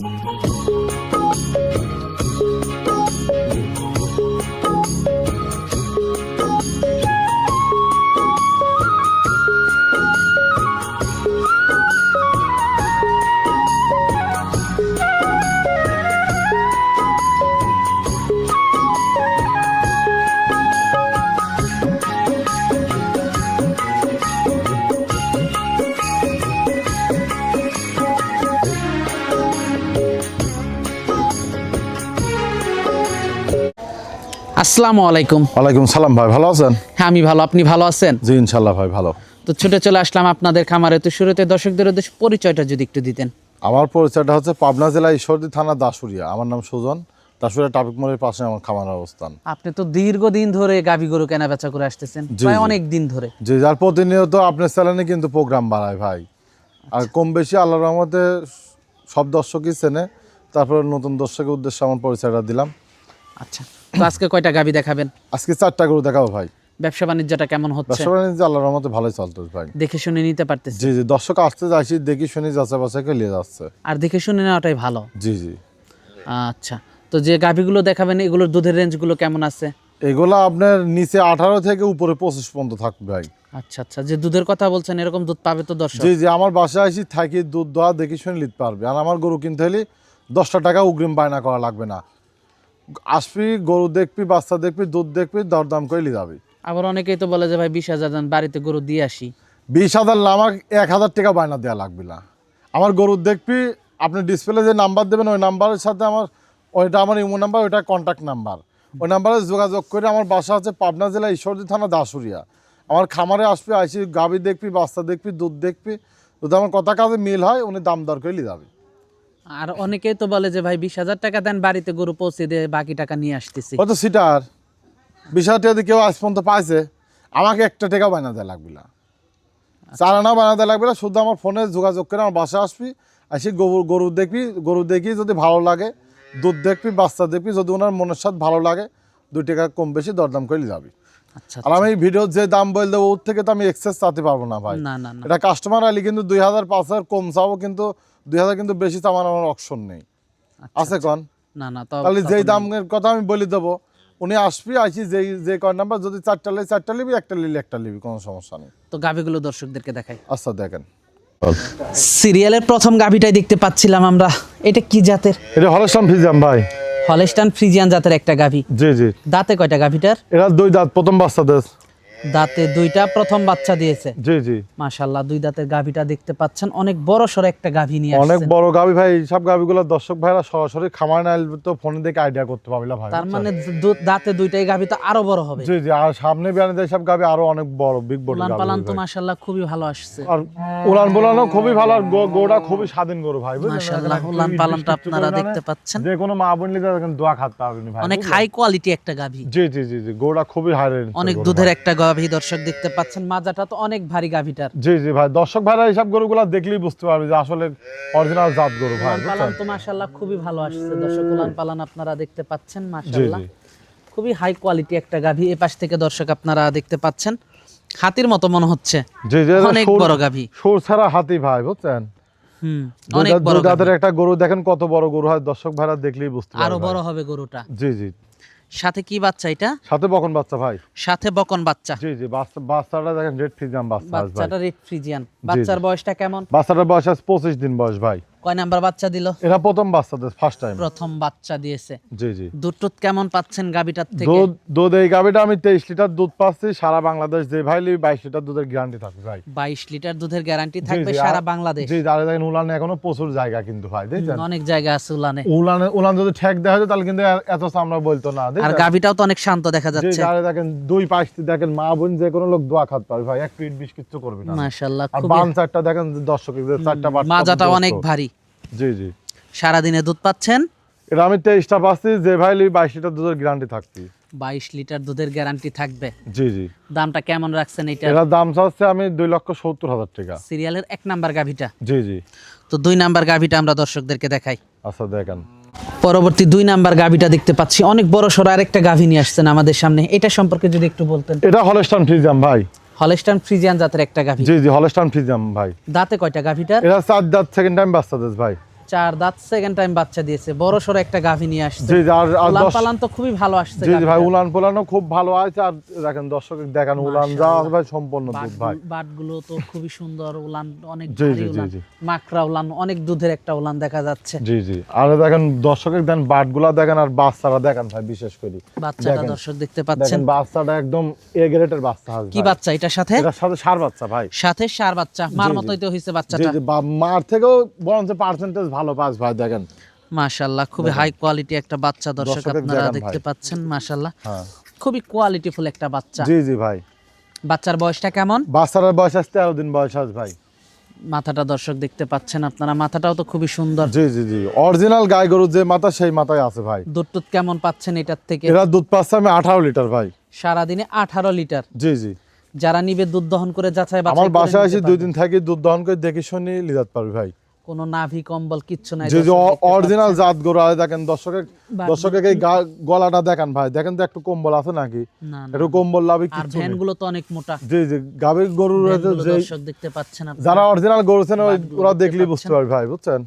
Música আসসালামু আলাইকুম। ওয়ালাইকুম সালাম ভাই ভালো আছেন? হ্যাঁ আমি ভালো। আপনি ভালো আছেন? জি ইনশাল্লাহ ভাই ভালো। তো ছুটে চলে আসলাম আপনাদের খামারে। তো শুরুতে দর্শকদের উদ্দেশ্যে পরিচয়টা যদি একটু দিতেন। আমার পরিচয়টা হচ্ছে পাবনা জেলা ঈশ্বরদী থানা দাসুরিয়া আমার নাম সুজন। দাসুরিয়া ট্রাফিক মোড়ের পাশে আমার খামার অবস্থান। আপনি তো দীর্ঘদিন ধরে গাভী গরু কেনা বেচা করে আসতেছেন জি, প্রায় অনেক দিন ধরে। যে যার প্রতিনিয়ত আপনার চ্যানেলে কিন্তু প্রোগ্রাম বাড়ায় ভাই। আর কম বেশি আল্লাহর রহমতে সব দর্শকই চেনে। তারপরে নতুন দর্শকের উদ্দেশ্যে আমার পরিচয়টা দিলাম। আচ্ছা। তো আজকে কয়টা গাভী দেখাবেন? আজকে চারটা গরু দেখাবো ভাই। ব্যবসা বাণিজ্যটা কেমন হচ্ছে? ব্যবসা বাণিজ্য আল্লাহর রহমতে ভালোই চলতেছে ভাই। দেখে শুনে নিতে পারতেছি। জি জি দর্শক আসতে যাচ্ছি দেখি শুনে যাচাই বাছাই করে নিয়ে যাচ্ছে। আর দেখে শুনে নেওয়াটাই ভালো? জি জি। আচ্ছা তো যে গাভীগুলো দেখাবেন এগুলোর দুধের রেঞ্জগুলো কেমন আছে? এগুলো আপনার নিচে আঠারো থেকে উপরে পঁচিশ পর্যন্ত থাকবে ভাই। আচ্ছা আচ্ছা যে দুধের কথা বলছেন এরকম দুধ পাবে তো দর্শক? জি জি আমার বাসায় আসি থাকি দুধ দোয়া দেখে শুনে নিতে পারবে। আর আমার গরু কিনতে হলে দশটা টাকা অগ্রিম বায়না করা লাগবে না। আসবি গরু দেখবি বাচ্চা দেখবি দুধ দেখবি দরদাম করে যাবি। আবার অনেকেই তো বলে যে ভাই বিশ হাজার দেন, বাড়িতে গরু দিয়ে আসি। বিশ হাজার না আমার এক হাজার টাকা বায়না দেওয়া লাগবে না। আমার গরু দেখবি আপনি ডিসপ্লে যে নাম্বার দেবেন ওই নাম্বারের সাথে আমার ওইটা আমার ইমো নাম্বার ওইটা কন্ট্যাক্ট নাম্বার ওই নাম্বারে যোগাযোগ করে আমার বাসা আছে পাবনা জেলা ঈশ্বরদী থানা দাসুরিয়া আমার খামারে আসবি আইসি গাভি দেখবি বাচ্চা দেখবি দুধ দেখবি। যদি আমার কথা কাজে মিল হয় উনি দাম দর করে নিয়ে যাবে। আর অনেকেই তো বলে যে ভাই বিশ হাজার টাকা দেন বাড়িতে গরু পৌঁছে দিয়ে বাকি টাকা নিয়ে আসতেছি। কত সিটার। বিশ হাজার টাকা কেউ আজ পর্যন্ত পাইছে আমাকে একটা টাকা বানা দেওয়া লাগবে না। চার আনা বানা দেওয়া লাগবে না শুধু আমার ফোনে যোগাযোগ করে আমার বাসায় আসবি আসি গরু গরু দেখবি গরু দেখি যদি ভালো লাগে দুধ দেখবি বাচ্চা দেখবি যদি ওনার মনের সাথে ভালো লাগে দুই টাকা কম বেশি দরদাম করে যাবি। আচ্ছা আর আমি এই ভিডিও যে দাম বলে দেবো ওর থেকে তো আমি এক্সেস চাতে পারব না ভাই। এটা কাস্টমার আলি কিন্তু দুই হাজার পাঁচ হাজার কম চাবো কিন্তু দুই হাজার কিন্তু বেশি চাওয়ার আমার অপশন নেই। আচ্ছা, আছে কন? না না তাহলে যেই দামের কথা আমি বলে দেবো। উনি আসবি আসি যেই যে কয় নাম্বার যদি চারটা লিবি চারটা লিবি একটা লিলি একটা লিবি কোনো সমস্যা নেই। তো গাভীগুলো দর্শকদেরকে দেখাই। আচ্ছা দেখেন। সিরিয়ালের প্রথম গাভীটাই দেখতে পাচ্ছিলাম আমরা। এটা কি জাতের? এটা হলস্টাম ফিজাম ভাই। হলেস্টান ফ্রিজিয়ান জাতের একটা গাভী জি জি। দাঁতে কয়টা গাভীটার এরা দুই দাঁত প্রথম বাচ্চা দেশ দাঁতে দুইটা প্রথম বাচ্চা দিয়েছে। জি জি। মাশাল্লাহ দুই দাঁতের গাভীটা দেখতে পাচ্ছেন। অনেক বড় সড়ো একটা গাভী নিয়ে অনেক বড় গাবি ভাই সব গাবিগুলো দর্শক ভাইরা সরাসরি খামার না এলে তো ফোনে দেখে আইডিয়া করতে পারবে ভাই তার মানে দাঁতে দুইটাই গাভী তো আরও বড় হবে। জি জি আর সামনে বিয়ানে দেয় সব গাবি আরও অনেক বড় বিগ বড় গাবি পালান তো ভাই। মাশাল্লাহ খুবই ভালো আসছে। আর উলান বোলানো খুবই ভালো আর গো- গোটা খুবই স্বাধীন গরু ভাই এখানে উলান পালানটা আপনারা দেখতে পাচ্ছেন। যে কোনো মা বোন দেখেন দোয়া খাতে পারবেন ভাই অনেক হাই কোয়ালিটি একটা গাভী। জি জি জি জি গোটা খুবই হাই অনেক দুধের একটা গাভী দর্শক দেখতে পাচ্ছেন মাজাটা তো অনেক ভারী গাভীটার। জি জি ভাই দর্শক ভাইরা এইসব গরুগুলো দেখলেই বুঝতে পারবে যে আসলে অরিজিনাল জাত গরু ভাই পালান তো মাশাল্লাহ খুবই ভালো আসছে। দর্শক উলান পালান আপনারা দেখতে পাচ্ছেন জি খুবই হাই কোয়ালিটি একটা গাভী এ পাশ থেকে দর্শক আপনারা দেখতে পাচ্ছেন হাতির মতো মনে হচ্ছে। জি জি অনেক বড় গাভী। সুর ছাড়া হাতি ভাই বুঝছেন? হুম অনেক বড়। একটা গরু দেখেন কত বড় গরু হয় দর্শক ভাইরা দেখলেই বুঝতে পারবে আরও বড় হবে গরুটা। জি জি। সাথে কি বাচ্চা এটা? সাথে বকন বাচ্চা ভাই। সাথে বকন বাচ্চা। জি জি বাচ্চাটা দেখেন রেড ফ্রিজিয়ান বাচ্চা বাচ্চাটা রেড ফ্রিজিয়ান বাচ্চার বয়সটা কেমন? বাচ্চাটার বয়স আছে পঁচিশ দিন বয়স ভাই। কয় নাম্বার বাচ্চা দিল? এটা প্রথম বাচ্চা ফার্স্ট টাইম প্রথম বাচ্চা দিয়েছে। জি জি। দুধ টুধ কেমন পাচ্ছেন গাবিটার থেকে? দুধ দুধ এই গাবিটা আমি তেইশ লিটার দুধ পাচ্ছি সারা বাংলাদেশ যে ভাই লিবি লিটার দুধের গ্যারান্টি থাকবে ভাই। বাইশ লিটার দুধের গ্যারান্টি থাকবে সারা বাংলাদেশ। জি দেখেন উলানে এখনও প্রচুর জায়গা কিন্তু ভাই অনেক জায়গা আছে উলানে। উলানে উলান যদি ঠেক দেওয়া তাহলে কিন্তু এত চামড়া বলতো না আর? গাবিটাও তো অনেক শান্ত দেখা যাচ্ছে। দেখেন দুই পাশটি দেখেন মা বোন যে কোনো লোক দোয়া খাত পারবে ভাই এক পিট বিশ কিচ্ছু করবে না। মাশাআল্লাহ আর চারটা দেখেন দর্শক চারটা মাজাটা অনেক ভারী। জি জি। সারা দিনে দুধ পাচ্ছেন? এটা আমি তেইশটা পাচ্ছি যে ভাই বাইশ লিটার দুধের গ্যারান্টি থাকছি। বাইশ লিটার দুধের গ্যারান্টি থাকবে? জি জি। দামটা কেমন রাখছেন এটা এটার দাম চাচ্ছে আমি দুই লক্ষ সত্তর হাজার টাকা। সিরিয়ালের এক নাম্বার গাভিটা? জি জি। তো দুই নাম্বার গাভিটা আমরা দর্শকদেরকে দেখাই। আচ্ছা দেখেন। পরবর্তী দুই নাম্বার গাভিটা দেখতে পাচ্ছি। অনেক বড় সড়ো আরেকটা গাভি নিয়ে আসছেন আমাদের সামনে। এটা সম্পর্কে যদি একটু বলতেন। এটা হলস্টান ফ্রিজাম ভাই। হলেস্টান ফ্রিজিয়ান জাতের একটা গাভী। জি জি হলস্টান ফ্রিজিয়ান ভাই। দাঁতে কয়টা গাভীটার? এটা চার দাঁত সেকেন্ড টাইম বাচ্চা দেশ ভাই। চার দাঁত সেকেন্ড টাইম বাচ্চা দিয়েছে। বড় সড়ো একটা গাভী নিয়ে আসছে। জি আর উলান পালান তো খুবই ভালো আসছে জি ভাই উলান পোলানো খুব ভালো আছে। আর দেখেন দর্শক দেখেন উলান যা ভাই সম্পূর্ণ দুধ ভাই। বাট- বাটগুলো তো খুবই সুন্দর উলান অনেক ভারী উলান। মাকড়া উলান অনেক দুধের একটা উলান দেখা যাচ্ছে। জি জি। আর দেখেন দর্শকের দেন বাটগুলা দেখেন আর বাচ্চারা দেখেন ভাই বিশেষ করে। বাচ্চাটা দর্শক দেখতে পাচ্ছেন। বাচ্চাটা একদম এ গ্রেডের বাচ্চা কি বাচ্চা এটার সাথে? এটার সাথে সার বাচ্চা ভাই। সাথে সার বাচ্চা। মার। মতোই তো হয়েছে বাচ্চাটা। মার থেকেও বরঞ্চ পার্সেন্টেজ ভালো পাস ভাই দেখেন। মাশাল্লাহ খুবই হাই কোয়ালিটি একটা বাচ্চা দর্শক আপনারা দেখতে পাচ্ছেন মাশাল্লাহ হ্যাঁ। খুবই কোয়ালিটিফুল একটা বাচ্চা। জি জি ভাই। বাচ্চার বয়সটা কেমন? বাচ্চাটার বয়স আছে তেরো দিন বয়স আছে ভাই। মাথাটা দর্শক দেখতে পাচ্ছেন আপনারা মাথাটাও তো খুবই সুন্দর। জি জি জি। অরিজিনাল গাই গরুর যে মাথা সেই মাথায় আছে ভাই। দুধ টুধ কেমন পাচ্ছেন এটার থেকে? এরা দুধ পাচ্ছে আমি আঠারো লিটার ভাই। সারাদিনে আঠারো লিটার। জি জি। যারা নিবে দুধ দহন করে যাচাই আমার বাসায় এসে দুই দিন থাকি দুধ দহন করে দেখে শুনে লিজাত পারবি ভাই। কোনো নাভি কম্বল কিচ্ছু নাই যে অরিজিনাল জাত গরু আছে দেখেন দর্শকের দর্শকের এই গা- গলাটা দেখেন ভাই দেখেন তো একটু কম্বল আছে নাকি। একটু কম্বল লাভি আর কিচ্ছু ভ্যানগুলো তো অনেক মোটা। জি জি গাবের গরুর যে দর্শক দেখতে পাচ্ছেন যারা অরিজিনাল গরু ছেন ওরা দেখলেই বুঝতে পারবে ভাই বুঝছেন?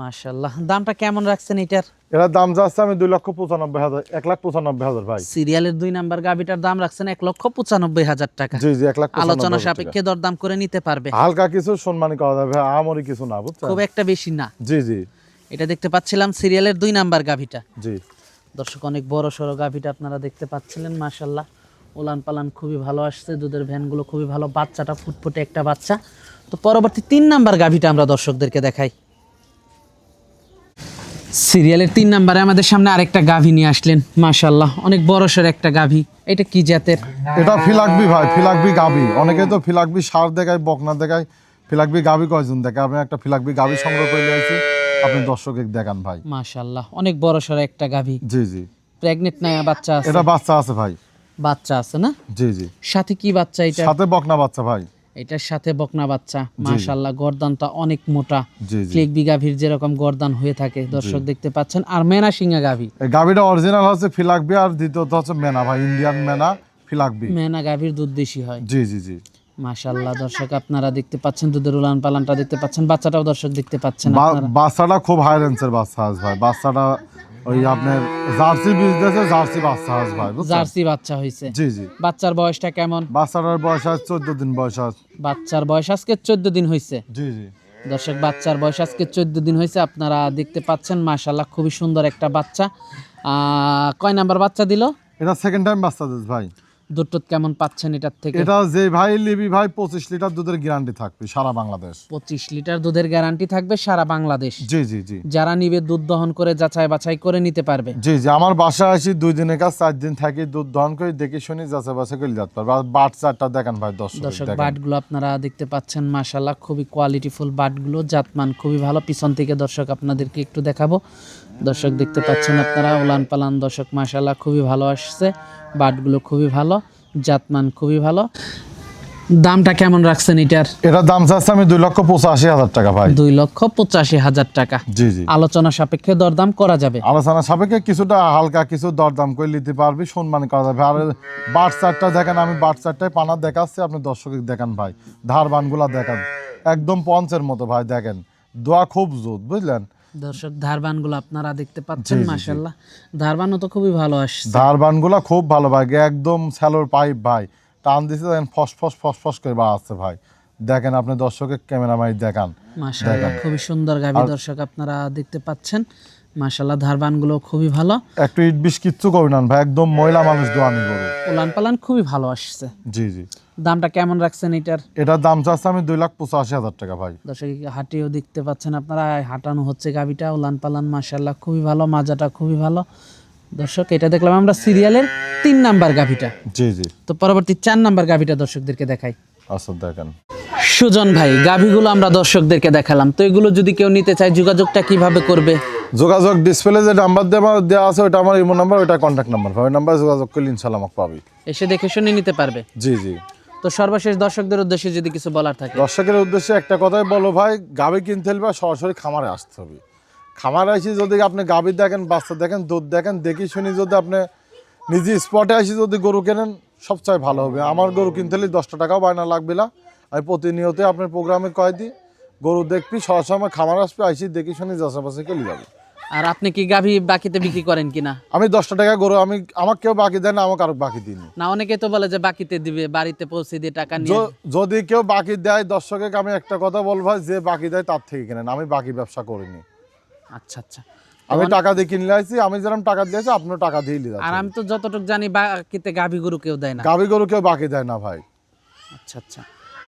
মাশাআল্লাহ। দামটা কেমন রাখছেন এটার? এরা দাম যাচ্ছে আমি দুই লক্ষ পঁচানব্বই হাজার এক লাখ পঁচানব্বই হাজার ভাই। সিরিয়ালের দুই নাম্বার গাবিটার দাম রাখছেন এক লক্ষ পঁচানব্বই হাজার টাকা। জি জি এক লাখ আলোচনা। সাপেক্ষে দরদাম করে নিতে পারবে। হালকা কিছু সম্মানী করা যাবে আমরি কিছু না বুঝছেন? খুব একটা বেশি না। জি জি। এটা দেখতে পাচ্ছিলাম সিরিয়ালের দুই নাম্বার গাভিটা। জি। দর্শক অনেক বড় সড়ো গাভিটা আপনারা দেখতে পাচ্ছিলেন মাশাল্লাহ উলান পালান খুবই ভালো আসছে দুধের ভ্যানগুলো খুবই ভালো বাচ্চাটা ফুটফুটে একটা বাচ্চা। তো পরবর্তী তিন নাম্বার গাভিটা আমরা দর্শকদেরকে দেখাই। সিরিয়ালের তিন নাম্বারে আমাদের সামনে আরেকটা গাভী নিয়ে আসলেন মাশাল্লাহ অনেক বড় সড়ো একটা গাভী। এটা কি জাতের? এটা ফিলাকবি ভাই ফিলাকবি গাবি অনেকে তো ফিলাকবি সার দেখায় বকনা দেখায়। ফিলাকবি গাবি কয়জন দেখে? আপনি একটা ফিলাকবি গাবি সংগ্রহ করে নিয়েছি আপনি দর্শকে দেখান ভাই। মাশাল্লাহ অনেক বড় সড়ো একটা গাভী। জি জি। প্রেগনেন্ট না বাচ্চা আছে? এটা বাচ্চা আছে ভাই। বাচ্চা আছে না? জি জি। সাথে কি বাচ্চা এটা? সাথে বকনা বাচ্চা ভাই। এটার সাথে বকনা বাচ্চা মাশাল্লাহ গর্দানটা অনেক মোটা। ক্লিক গাভীর যেরকম গর্দান হয়ে থাকে দর্শক দেখতে পাচ্ছেন। আর মেনা সিংহা গাভী। গাবিটা অরিজিনাল হচ্ছে ফিলাকবি আর দ্বিতীয়ত হচ্ছে মেনা ভাই ইন্ডিয়ান মেনা ফিলাকবি মেনা গাভীর দুধ বেশি হয়। জি জি জি। মাশাল্লাহ দর্শক আপনারা দেখতে পাচ্ছেন দুধের উলান পালানটা দেখতে পাচ্ছেন বাচ্চাটাও দর্শক দেখতে পাচ্ছেন বা- বাচ্চাটা খুব হাই রেঞ্জের বাচ্চা ভাই। বাচ্চাটা ওই আপনার জার্সি বিজনেসে জার্সি বাচ্চা আছে ভাই জার্সি বাচ্চা হয়েছে জি জি। বাচ্চার বয়সটা কেমন? বাচ্চাটার বয়স আজ চোদ্দ দিন বয়স আজ। বাচ্চার বয়স আজকে চোদ্দ দিন হয়েছে জি জি। দর্শক বাচ্চার বয়স আজকে চোদ্দ দিন হয়েছে আপনারা দেখতে পাচ্ছেন মাশাল্লাহ খুবই সুন্দর একটা বাচ্চা। আহ, কয় নাম্বার বাচ্চা দিল? এটা সেকেন্ড টাইম বাচ্চা দিস ভাই। দুধ কেমন পাচ্ছেন এটার থেকে? এটা যে ভাই লিবি ভাই পঁচিশ লিটার দুধের গ্যারান্টি থাকবে সারা বাংলাদেশ। পঁচিশ লিটার দুধের গ্যারান্টি থাকবে সারা বাংলাদেশ। জি জি জি। যারা নিবে দুধ দহন করে যাচাই বাছাই করে নিতে পারবে। জি জি আমার বাসায় আসি দুই দিনের কাজ চার দিন থাকি দুধ দহন করে দেখে শুনি যাচ্ছে বাসা করে যেতে পারবে। আর বাট চারটা দেখেন ভাই দর্শক দর্শক বাটগুলো আপনারা দেখতে পাচ্ছেন মাশাল্লাহ খুবই কোয়ালিটিফুল বাটগুলো জাতমান খুবই ভালো। পিছন থেকে দর্শক আপনাদেরকে একটু দেখাবো। দর্শক দেখতে পাচ্ছেন আপনারা উলান পালান দর্শক মাশাল্লাহ খুবই ভালো আসছে বাটগুলো খুবই ভালো জাতমান খুবই ভালো। দামটা কেমন রাখছেন এটার? এটার দাম চাচ্ছে আমি দুই লক্ষ পঁচাশি হাজার টাকা ভাই। দুই লক্ষ পঁচাশি হাজার টাকা। জি জি। আলোচনা সাপেক্ষে দরদাম করা যাবে? আলোচনা সাপেক্ষে কিছুটা হালকা কিছু দরদাম করে নিতে পারবি সম্মান করা যাবে। আর বাট চারটা দেখেন আমি বাট চারটায় পানা দেখাচ্ছি আপনি দর্শক দেখান ভাই ধার বানগুলা দেখান একদম পঞ্চের মতো ভাই দেখেন। দোয়া খুব জোর বুঝলেন? দর্শক ধারবানগুলো আপনারা দেখতে পাচ্ছেন। মাশাল্লাহ ধারবানও তো খুবই ভালো আসছে। ধার বানগুলা খুব ভালো ভাই একদম স্যালোর পাইপ ভাই। টান দিছে দেখেন ফস ফস ফস ফস করে বাড়াচ্ছে ভাই। দেখেন আপনি দর্শকের ক্যামেরা মাই দেখান। মাশাল্লাহ খুবই সুন্দর গাভী দর্শক আপনারা দেখতে পাচ্ছেন। মাশাল্লাহ ধারবানগুলো খুবই ভালো। একটু ইট বিষ কিচ্ছু করবি না ভাই একদম মহিলা মানুষ দোয়ানি গরু। উলান পালান খুবই ভালো আসছে। জি জি। দামটা কেমন রাখছেন এটার? এটার দাম চাচ্ছে আমি দুই লাখ পঁচাশি হাজার টাকা ভাই। দর্শক হাটিও দেখতে পাচ্ছেন আপনারা হাঁটানো হচ্ছে গাভীটা উলান পালান মাশাল্লাহ খুবই ভালো মাজাটা খুবই ভালো। দর্শক এটা দেখলাম আমরা সিরিয়ালের তিন নাম্বার গাভীটা জি জি। তো পরবর্তী চার নাম্বার গাভীটা দর্শকদেরকে দেখাই। আচ্ছা দেখেন। সুজন ভাই গাভীগুলো আমরা দর্শকদেরকে দেখালাম। তো এগুলো যদি কেউ নিতে চায় যোগাযোগটা কীভাবে করবে? যোগাযোগ ডিসপ্লে যে নাম্বার দেওয়া দেওয়া আছে ওটা আমার ইমো নাম্বার ওটা কন্ট্যাক্ট নাম্বার ওই নাম্বারে যোগাযোগ করলে ইনশাল্লাহ আমাকে পাবি। এসে দেখে শুনে নিতে পারবে। জি জি। তো সর্বশেষ দর্শকদের উদ্দেশ্যে যদি কিছু বলার থাকে। দর্শকের উদ্দেশ্যে একটা কথাই বলো ভাই, গাবি কিনতে হলে সরাসরি খামারে আসতে হবে। খামারে আসি যদি আপনি গাবি দেখেন, বাচ্চা দেখেন, দুধ দেখেন, দেখি শুনি যদি আপনি নিজে স্পটে আসি যদি গরু কেনেন, সবচেয়ে ভালো হবে। আমার গরু কিনতে হলে দশটা টাকাও বায়না লাগবে না। আমি প্রতিনিয়ত আপনার প্রোগ্রামে কয় দিই, গরু দেখবি, সরাসরি আমার খামার আসবে, আইসি দেখি শুনি যাচা বাসে চলে যাবে। আর আপনি কি গাভী বাকিতে বিক্রি করেন কিনা? আমি দশটা টাকা গরু আমি আমার কেউ বাকি দেয় না আমাকে আরও বাকি দিন। না অনেকে তো বলে যে বাকিতে দিবে বাড়িতে পৌঁছে দিয়ে টাকা নিয়ে। যদি কেউ বাকি দেয় দর্শকে আমি একটা কথা বলব যে বাকি দেয় তার থেকে কেনেন আমি বাকি ব্যবসা করিনি। আচ্ছা আচ্ছা। আমি টাকা দিয়ে কিনলে আইছি আমি যেরকম টাকা দিয়েছি আপনিও টাকা দিয়ে নিয়ে আর আমি তো যতটুকু জানি বাকিতে গাভী গরু কেউ দেয় না। গাভি গরু কেউ বাকি দেয় না ভাই। আচ্ছা আচ্ছা।